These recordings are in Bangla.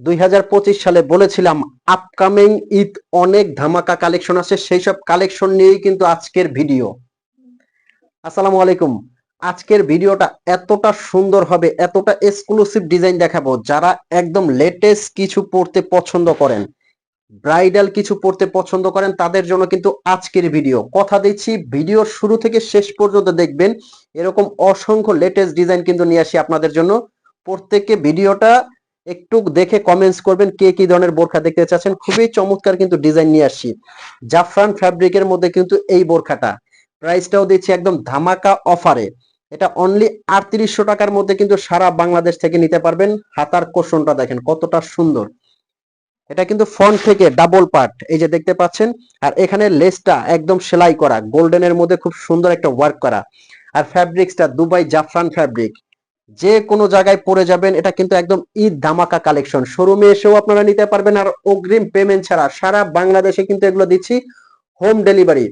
দুই হাজার পঁচিশ সালে বলেছিলাম আপকামিং ঈদ অনেক ধামাকা কালেকশন আছে, সেই সব কালেকশন নিয়েই কিন্তু আজকের ভিডিও আসসালামু আলাইকুম। আজকের ভিডিওটা এতটা সুন্দর হবে, এতটা এক্সক্লুসিভ ডিজাইন দেখাবো, যারা একদম লেটেস্ট কিছু পড়তে পছন্দ করেন ব্রাইডাল কিছু পড়তে পছন্দ করেন, তাদের জন্য কিন্তু আজকের ভিডিও কথা দিচ্ছি ভিডিওর শুরু থেকে শেষ পর্যন্ত দেখবেন, এরকম অসংখ্য লেটেস্ট ডিজাইন কিন্তু নিয়ে আসি আপনাদের জন্য। প্রত্যেককে ভিডিওটা একটু দেখে কমেন্টস করবেন কে কি ধরনের বোরখা দেখতে চাচ্ছেন। খুবই চমৎকার কিন্তু ডিজাইন নিয়ে আসছি। জাফরান ফ্যাব্রিকের মধ্যে কিন্তু এই বোরখাটা। প্রাইসটাও দিচ্ছি একদম ধামাকা অফারে এটা অনলি আটত্রিশশো টাকার মধ্যে কিন্তু সারা বাংলাদেশ থেকে নিতে পারবেন। হাতার কোষণটা দেখেন কতটা সুন্দর। এটা কিন্তু ফ্রন্ট থেকে ডাবল পার্ট এই যে দেখতে পাচ্ছেন। আর এখানে লেসটা একদম সেলাই করা গোল্ডেনের মধ্যে খুব সুন্দর একটা ওয়ার্ক করা। আর ফ্যাব্রিক্সটা দুবাই জাফরান ফ্যাব্রিক যে কোনো জায়গায় পরে যাবেন, এটা কিন্তু একদম ঈদ ধামাকা কালেকশন শোরুমে এসেও আপনারা নিতে পারবেন আর অগ্রিম পেমেন্ট ছাড়া সারা বাংলাদেশে কিন্তু এগুলো দিচ্ছি হোম ডেলিভারি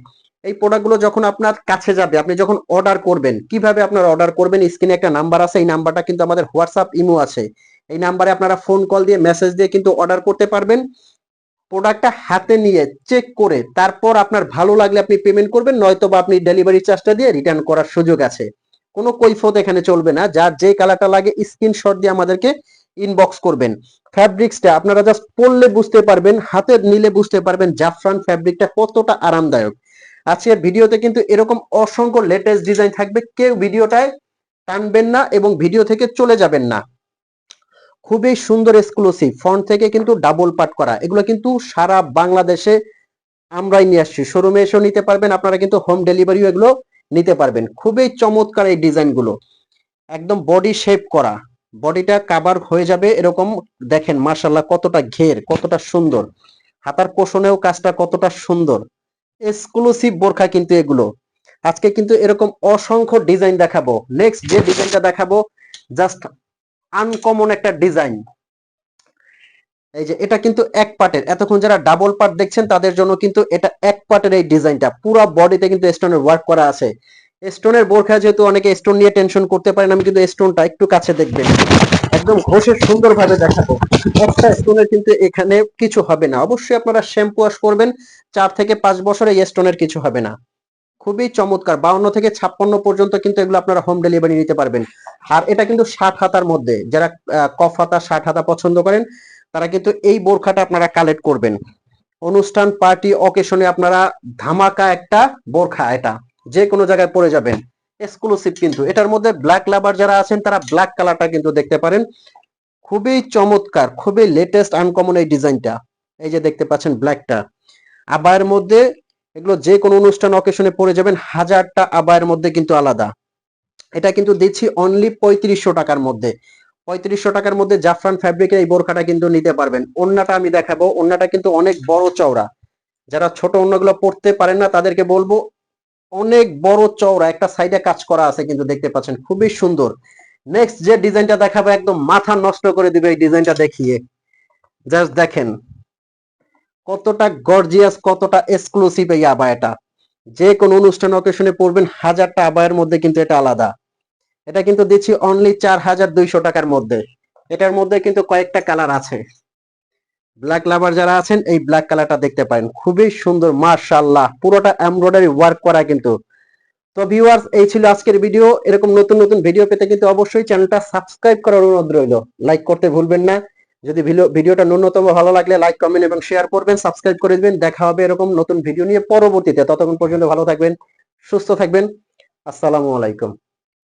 এই প্রোডাক্টগুলো যখন আপনার কাছে যাবে, আপনি যখন অর্ডার করবেন, কীভাবে আপনারা অর্ডার করবেন? স্ক্রিনে একটা নাম্বার আছে, এই নাম্বারটা কিন্তু আমাদের হোয়াটসঅ্যাপ ইমো আছে। এই নাম্বারে আপনারা ফোন কল দিয়ে মেসেজ দিয়ে কিন্তু অর্ডার করতে পারবেন। প্রোডাক্টটা হাতে নিয়ে চেক করে, তারপর আপনার ভালো লাগলে আপনি পেমেন্ট করবেন নয়তো বা আপনি ডেলিভারি চার্জটা দিয়ে রিটার্ন করার সুযোগ আছে। কোনো কৈফত এখানে চলবে না। যার যে কালারটা লাগে স্ক্রিনশট দিয়ে আমাদেরকে ইনবক্স করবেন। ফ্যাব্রিক্সটা আপনারা জাস্ট পরলে বুঝতে পারবেন, হাতে নিলে বুঝতে পারবেন জাফরান ফ্যাব্রিকটা কতটা আরামদায়ক। আজকের ভিডিওতে কিন্তু এরকম অসংখ্য লেটেস্ট ডিজাইন থাকবে। কেউ ভিডিওটায় টানবেন না এবং ভিডিও থেকে চলে যাবেন না। খুবই সুন্দর এক্সক্লুসিভ ফ্রন্ট থেকে কিন্তু ডাবল পার্ট করা। এগুলো কিন্তু সারা বাংলাদেশে আমরাই নিয়ে আসছি। শোরুমে এসেও নিতে পারবেন। আপনারা কিন্তু হোম ডেলিভারিও এগুলো নিতে পারবেন। খুবই চমৎকার এই ডিজাইনগুলো। একদম বডি শেপ করা। বডিটা কাভার হয়ে যাবে এরকম। দেখেন মার্শাল্লাহ কতটা ঘের, কতটা সুন্দর। হাতার কোষণেও কাজটা কতটা সুন্দর। এক্সক্লুসিভ বোরখা কিন্তু এগুলো। আজকে কিন্তু এরকম অসংখ্য ডিজাইন দেখাবো। নেক্সট যে ডিজাইনটা দেখাবো জাস্ট আনকমন একটা ডিজাইন এই যে এটা কিন্তু এক পার্টের। এতক্ষণ যারা ডাবল পার্ট দেখছেন, তাদের জন্য কিন্তু এটা এক পার্টের এই ডিজাইনটা। পুরো বডিতে কিন্তু স্টোনের ওয়ার্ক করা আছে। স্টোনের বোরখা যেহেতু অনেকে স্টোন নিয়ে টেনশন করতে পারেন, আমি কিন্তু স্টোনটা একটু কাছে দেখবেন। একদম ঘষে সুন্দরভাবে দেখাবো। একটা স্টোনের কিন্তু এখানে কিছু হবে না। অবশ্যই আপনারা শ্যাম্পু ওয়াশ করবেন। চার থেকে পাঁচ বছরে এই স্টোনের কিছু হবে না। খুবই চমৎকার। বাউন্ন থেকে ছাপ্পান্ন পর্যন্ত কিন্তু এগুলো আপনারা হোম ডেলিভারি নিতে পারবেন। আর এটা কিন্তু ষাট হাতার মধ্যে। যারা কফ হাতা, ষাট হাতা পছন্দ করেন তারা কিন্তু এই বোরখাটা আপনারা কালেক্ট করবেন। অনুষ্ঠান পার্টি অকেশনে আপনারা ধামাকা একটা বোরখা এটা যে কোনো জায়গায় পরে যাবেন। এক্সক্লুসিভ কিন্তু। এটার মধ্যে ব্ল্যাক লাভার যারা আছেন, তারা ব্ল্যাক কালারটা কিন্তু দেখতে পারেন। খুবই চমৎকার, খুবই লেটেস্ট আনকমন এই ডিজাইনটা। এই যে দেখতে পাচ্ছেন ব্ল্যাকটা আবায়ের মধ্যে এগুলো যে কোনো অনুষ্ঠান অকেশনে পরে যাবেন, হাজারটা আবায়ের মধ্যে কিন্তু আলাদা। এটা কিন্তু দিচ্ছি অনলি পঁয়ত্রিশশো টাকার মধ্যে। পঁয়ত্রিশশো টাকার মধ্যে জাফরান ফ্যাব্রিকের এই বোরখাটা কিন্তু নিতে পারবেন। ওন্নাটা আমি দেখাবো। ওন্নাটা কিন্তু অনেক বড় চওড়া। যারা ছোট ওন্নাগুলো পড়তে পারেন না, তাদেরকে বলব, অনেক বড় চওড়া, একটা সাইডে কাজ করা আছে কিন্তু দেখতে পাচ্ছেন, খুবই সুন্দর। নেক্সট যে ডিজাইনটা দেখাবো, একদম মাথা নষ্ট করে দিবে এই ডিজাইনটা দেখিয়ে। জাস্ট দেখেন, কতটা গর্জিয়াস কতটা এক্সক্লুসিভ এই আবায়াটা। যে কোনো অনুষ্ঠান অকেশনে পড়বেন হাজারটা আবায়ের মধ্যে কিন্তু এটা আলাদা। এটা কিন্তু দিচ্ছি অনলি চার হাজার দুইশো টাকার মধ্যে। এটার মধ্যে কিন্তু কয়েকটা কালার আছে। ব্ল্যাক লাভার যারা আছেন, এই ব্ল্যাক কালারটা দেখতে পারেন। খুবই সুন্দর মার্শাল্লাহ পুরোটা এমব্রয়ডারি ওয়ার্ক করা কিন্তু। তো ভিউয়ার্স এই ছিল আজকের ভিডিও এরকম নতুন নতুন ভিডিও পেতে কিন্তু অবশ্যই চ্যানেলটা সাবস্ক্রাইব করার অনুরোধ রইল। লাইক করতে ভুলবেন না। যদি ভিডিও- ভিডিওটা ন্যূনতম ভালো লাগলে লাইক কমেন্ট এবং শেয়ার করবেন সাবস্ক্রাইব করে দিবেন। দেখা হবে এরকম নতুন ভিডিও নিয়ে পরবর্তীতে। ততক্ষণ পর্যন্ত ভালো থাকবেন, সুস্থ থাকবেন। আসসালামু আলাইকুম।